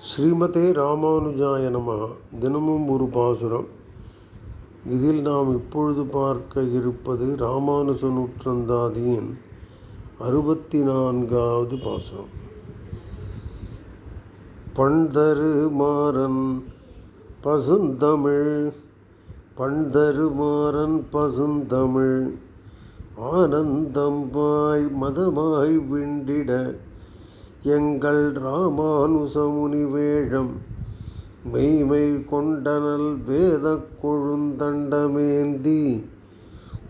ஸ்ரீமதே ராமானுஜாய நம. தினமும் ஒரு பாசுரம். இதில் நாம் இப்பொழுது பார்க்க இருப்பது ராமானுஜ நூற்றந்தாதியின் அறுபத்தி நான்காவது பாசுரம். பண்தரு மாறன் பசுந்தமிழ் பண்தரு மாறன் பசுந்தமிழ் ஆனந்தம்பாய் மதமாய் விண்டிட எங்கள் ராமானுசமுனி வேழம் மெய்மை கொண்டனல் வேதக் கொழுந்தண்டமேந்தி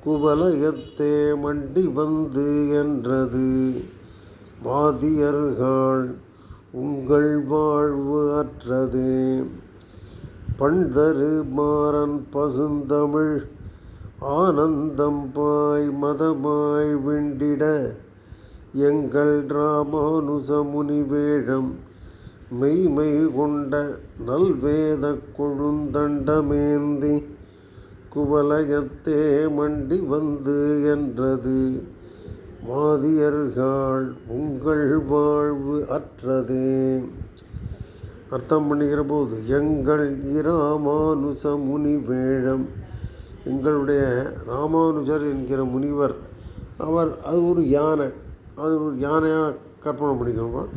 குவலயத்தே மண்டி வந்து என்றது. வாதியர்கள் உங்கள் வாழ்வு அற்றதே. பண்தரு மாறன் பசுந்தமிழ் ஆனந்தம் பாய் மதமாய் விண்டிட எங்கள் ராமானுசமுனி வேழம் மெய்மை கொண்ட நல்வேத கொழுந்தண்டமேந்தி குவலயத்தே மண்டி வந்து என்றது. வாதியர்கள் உங்கள் வாழ்வு அற்றதே. அர்த்தம் பண்ணுகிற போது எங்கள் இராமானுச முனி வேழம். எங்களுடைய ராமானுஜர் என்கிற முனிவர் அவர் அது ஒரு யானை. அது ஒரு யானையாக கற்பனை பண்ணிக்கணும்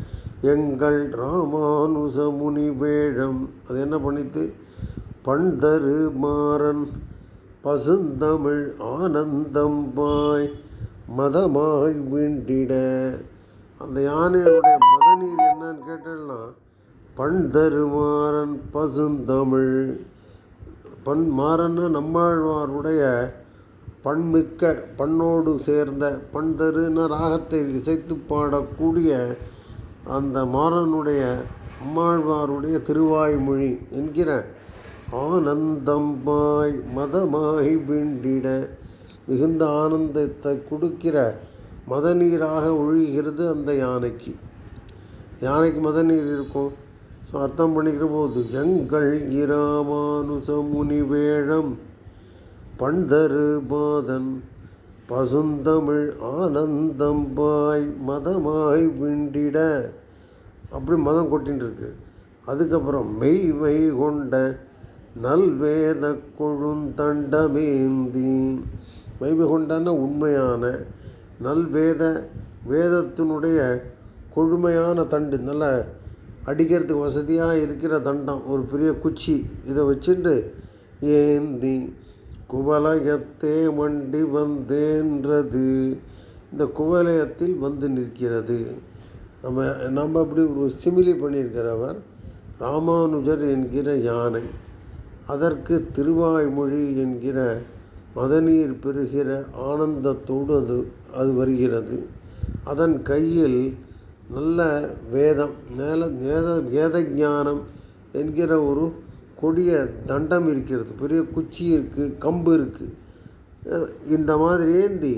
எங்கள் ராமானுச முனி வேழம். அது என்ன பண்ணித்து? பண்தரு மாறன் பசுந்தமிழ் ஆனந்தம் பாய் மதமாய் விண்டிட. அந்த யானையினுடைய மதநீர் என்னன்னு கேட்டேன்னா பண்தருமாறன் பசுந்தமிழ். பண் மாறன்னா நம்மாழ்வாருடைய பண்மிக்க பண்ணோடு சேர்ந்த பண்தருன ராகத்தை இசைத்து பாடக்கூடிய அந்த மாறனுடைய அம்மாழ்வாருடைய திருவாய்மொழி என்கிற ஆனந்தம்பாய் மதமாகி விண்டிட மிகுந்த ஆனந்தத்தை கொடுக்கிற மதநீராக ஒழுகிறது அந்த யானைக்கு. யானைக்கு மதநீர் இருக்கும். ஸோ அர்த்தம் பண்ணிக்கிற போது எங்கள் இராமானுச முனி வேழம் பண்தரு பாதன் பசுந்தமிழ் ஆனந்தம்பாய் மதமாய் விண்டிட. அப்படி மதம் கொட்டின்னு இருக்கு அதுக்கப்புறம் மெய்வை கொண்ட நல்வேத கொழுந்தண்டமேந்தி. மெய்வை கொண்டான உண்மையான நல்வேத வேதத்தினுடைய கொழுமையான தண்டு நல்ல அடிக்கிறதுக்கு வசதியாக இருக்கிற தண்டம் ஒரு பெரிய குச்சி இதை வச்சுட்டு ஏந்தி. குவலயத்தே மண்டி வந்தேன்றது. இந்த குவலயத்தில் வந்து நிற்கிறது. நம்ம நம்ம அப்படி ஒரு சிமிலி பண்ணியிருக்கிறவர் ராமானுஜர் என்கிற யானை. அதற்கு திருவாய்மொழி என்கிற மதநீர் பெறுகிற ஆனந்தத்தோடு அது அது வருகிறது. அதன் கையில் நல்ல வேதம் மேல வேத வேத ஞானம் என்கிற ஒரு கொடிய தண்டம் இருக்கிறது. பெரிய குச்சி இருக்குது கம்பு இருக்குது இந்த மாதிரி ஏந்தி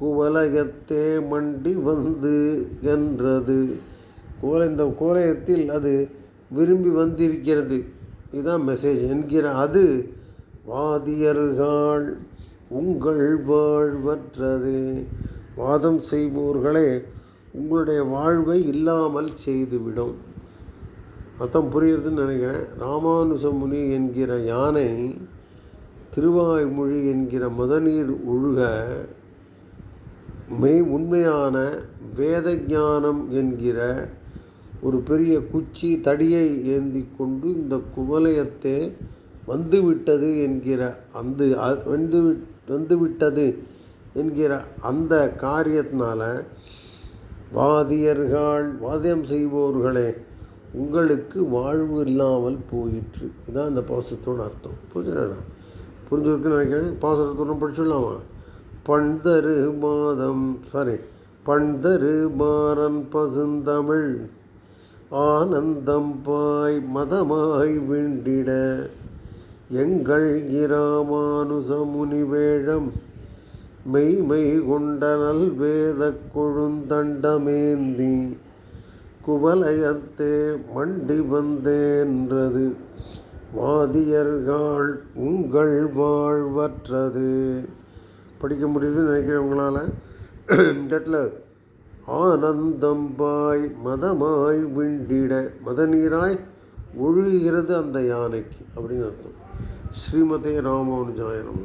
குவலயத்தே மண்டி வந்து என்றது. குவலை இந்த குவலயத்தில் அது விரும்பி வந்திருக்கிறது. இதுதான் மெசேஜ் என்கிற அது. வாதியர்கள் உங்கள் வாழ்வற்றதே. வாதம் செய்பவர்களே உங்களுடைய வாழ்வை இல்லாமல் செய்துவிடும். அர்த்தம் புரியுறதுன்னு நினைக்கிறேன். ராமானுசமுனி என்கிற யானை திருவாய்மொழி என்கிற மதநீர் ஒழுக மெய் உண்மையான வேத ஞானம் என்கிற ஒரு பெரிய குச்சி தடியை ஏந்தி கொண்டு இந்த குவலயத்தை வந்துவிட்டது என்கிற அந்த வந்து வந்துவிட்டது என்கிற அந்த காரியத்தினால வாதியர்கள் வாதியம் செய்பவர்களே உங்களுக்கு வாழ்வு இல்லாமல் போயிற்று. இதான் இந்த பாசத்தோட அர்த்தம். புரிஞ்சுடா புரிஞ்சிருக்குன்னு நினைக்கிறேன். பாசத்தோட படிச்சுடலாமா? பண்தரு மாதம் சாரி பண்தரு மாறன் பசுந்தமிழ். ஆனந்தம் பாய் மதமாய் விண்டிட. எங்கள் இராமானுச முனிவேழம் மெய்மை கொண்டனல் வேத கொழுந்தண்டமேந்தி. குவலயத்தே மண்டி வந்தேன்றது வாதியர்கள் உங்கள் வாழ்வற்றது. படிக்க முடியுதுன்னு நினைக்கிறவங்களால இந்த இடத்துல ஆனந்தம்பாய் மதமாய் விண்டிட மதநீராய் ஒழுகிறது அந்த யானைக்கு அப்படின்னு அர்த்தம். ஸ்ரீமதே ராமானுஜாயனம்